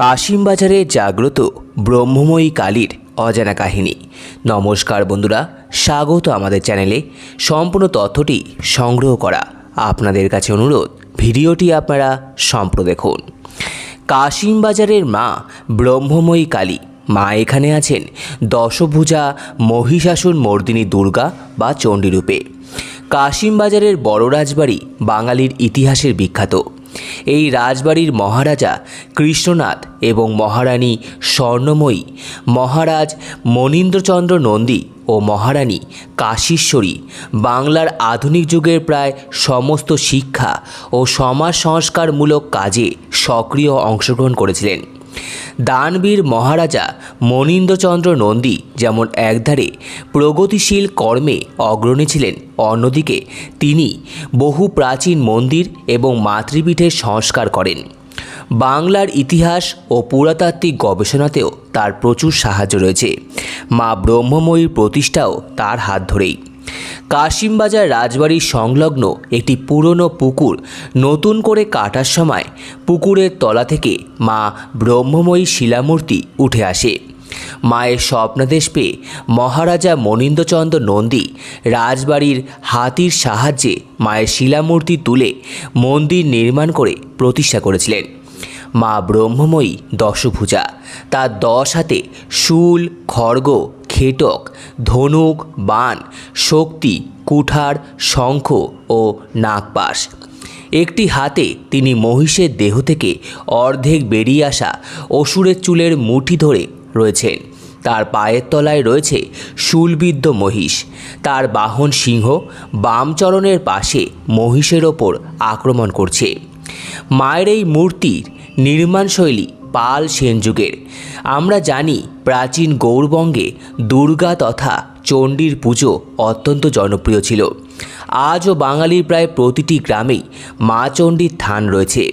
কাশিমবাজারে জাগ্রত ব্রহ্মময়ী কালীর অজানা কাহিনী। নমস্কার বন্ধুরা, স্বাগত আমাদের চ্যানেলে। সম্পূর্ণ তথ্যটি সংগ্রহ করা আপনাদের কাছে অনুরোধ, ভিডিওটি আপনারা সম্প্র দেখুন। কাশিমবাজারের মা ব্রহ্মময়ী কালী, মা এখানে আছেন দশভুজা মহিষাসুর মর্দিনী দুর্গা বা চণ্ডীরূপে। কাশিমবাজারের বড় রাজবাড়ি বাঙালির ইতিহাসের বিখ্যাত। এই রাজবাড়ির মহারাজা কৃষ্ণনাথ এবং মহারানী স্বর্ণময়ী, মহারাজ মনীন্দ্রচন্দ্র নন্দী ও মহারানী কাশীশ্বরী, বাংলার আধুনিক যুগের প্রায় সমস্ত শিক্ষা ও সমাজ সংস্কারমূলক কাজে সক্রিয় অংশগ্রহণ করেছিলেন। দানবীর মহারাজা মনীন্দ্রচন্দ্র নন্দী যেমন একধারে প্রগতিশীল কর্মে অগ্রণী ছিলেন, অন্যদিকে তিনি বহু প্রাচীন মন্দির এবং মাতৃপীঠের সংস্কার করেন। বাংলার ইতিহাস ও পুরাতাত্ত্বিক গবেষণাতেও তার প্রচুর সাহায্য রয়েছে। মা ব্রহ্মময়ীর প্রতিষ্ঠাও তার হাত ধরেই। কাশিমবাজার রাজবাড়ির সংলগ্ন একটি পুরনো পুকুর নতুন করে কাটার সময় পুকুরের তলা থেকে মা ব্রহ্মময়ী শিলামূর্তি উঠে আসে। মায়ের স্বপ্নাদেশ পেয়ে মহারাজা মনীন্দ্রচন্দ্র নন্দী রাজবাড়ির হাতির সাহায্যে মায়ের শিলামূর্তি তুলে মন্দির নির্মাণ করে প্রতিষ্ঠা করেছিলেন। মা ব্রহ্মময়ী দশভুজা, তার দশ হাতে শুল, খড়গ খেটক, ধনুক, বান, শক্তি, কুঠার, শঙ্খ ও নাগপাশ। একটি হাতে তিনি মহিষের দেহ থেকে অর্ধেক বেরিয়ে আসা অসুরের চুলের মুঠি ধরে রয়েছেন। তার পায়ের তলায় রয়েছে শুলবিদ্ধ মহিষ। তার বাহন সিংহ বামচরণের পাশে মহিষের ওপর আক্রমণ করছে। মায়ের এই মূর্তির নির্মাণশৈলী পাল সেন যুগের আমরা জানি প্রাচীন গৌরবঙ্গে দুর্গা তথা চণ্ডীর পুজো অত্যন্ত জনপ্রিয় ছিল। আজও বাঙালির প্রায় প্রতিটি গ্রামেই মা চণ্ডীর থান রয়েছে।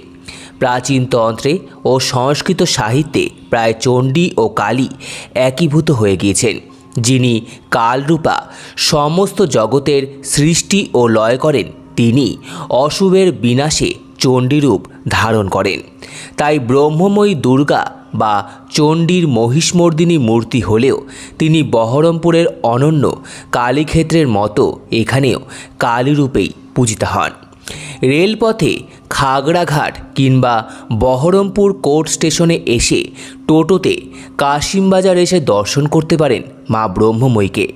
প্রাচীন তন্ত্রে ও সংস্কৃত সাহিত্যে প্রায় চণ্ডী ও কালী একীভূত হয়ে গিয়েছেন, যিনি কালরূপা সমস্ত জগতের সৃষ্টি ও লয় করেন। তিনি অশুভের বিনাশে চণ্ডীরূপ ধারণ করেন। তাই ব্রহ্মময়ী দুর্গা বা চণ্ডীর মহিষমর্দিনী মূর্তি হলেও তিনি বহরমপুরের অনন্য কালীক্ষেত্রের মতো এখানেও কালীরূপেই পূজিত হন। রেলপথে খাগড়াঘাট কিংবা বহরমপুর কোর্ট স্টেশনে এসে টোটোতে কাশিমবাজার এসে দর্শন করতে পারেন মা ব্রহ্মময়ীকে।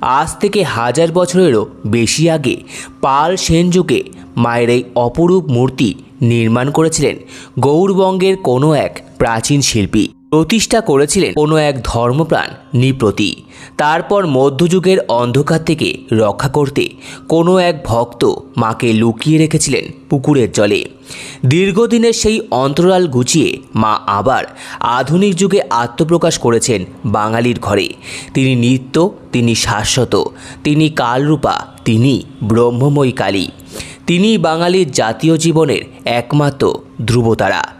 আজ থেকে হাজার বছরেরও বেশি আগে পাল সেন যুগে মায়ের এই অপরূপ মূর্তি নির্মাণ করেছিলেন গৌরবঙ্গের কোনো এক প্রাচীন শিল্পী। প্রতিষ্ঠা করেছিলেন কোনো এক ধর্মপ্রাণ, নিপ্রতি। তারপর মধ্যযুগের অন্ধকার থেকে রক্ষা করতে কোনো এক ভক্ত মাকে লুকিয়ে রেখেছিলেন পুকুরের জলে। দীর্ঘদিনের সেই অন্তরাল গুছিয়ে মা আবার আধুনিক যুগে আত্মপ্রকাশ করেছেন বাঙালির ঘরে। তিনি নিত্য, তিনি শাশ্বত, তিনি কালরূপা, তিনি ব্রহ্মময়ী কালী। তিনি বাঙালির জাতীয় জীবনের একমাত্র ধ্রুবতারা।